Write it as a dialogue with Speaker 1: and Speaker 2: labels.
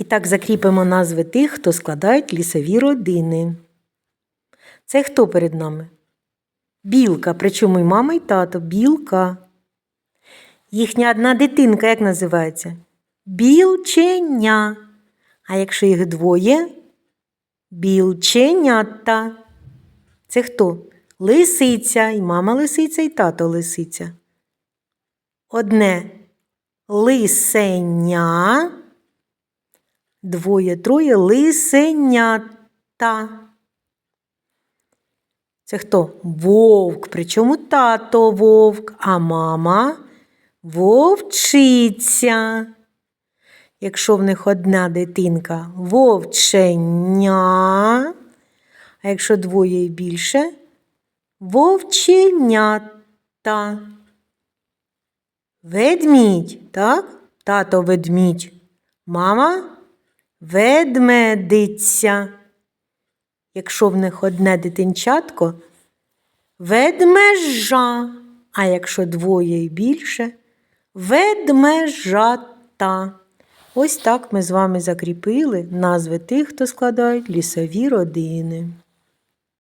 Speaker 1: І так закріпимо назви тих, хто складають лісові родини. Це хто перед нами? Білка, причому і мама, і тато. Білка. Їхня одна дитинка як називається? Білченя. А якщо їх двоє? Білченята. Це хто? Лисиця, і мама лисиця, і тато лисиця. Одне лисеня, двоє, троє лисенята. Це хто? Вовк. Причому тато вовк, а мама вовчиця. Якщо в них одна дитинка вовченя, а якщо двоє і більше вовченята. Ведмідь, так? Тато ведмідь. Мама ведмедиця. Якщо в них одне дитинчатко, ведмежа. А якщо двоє і більше, ведмежата. Ось так ми з вами закріпили назви тих, хто складають лісові родини.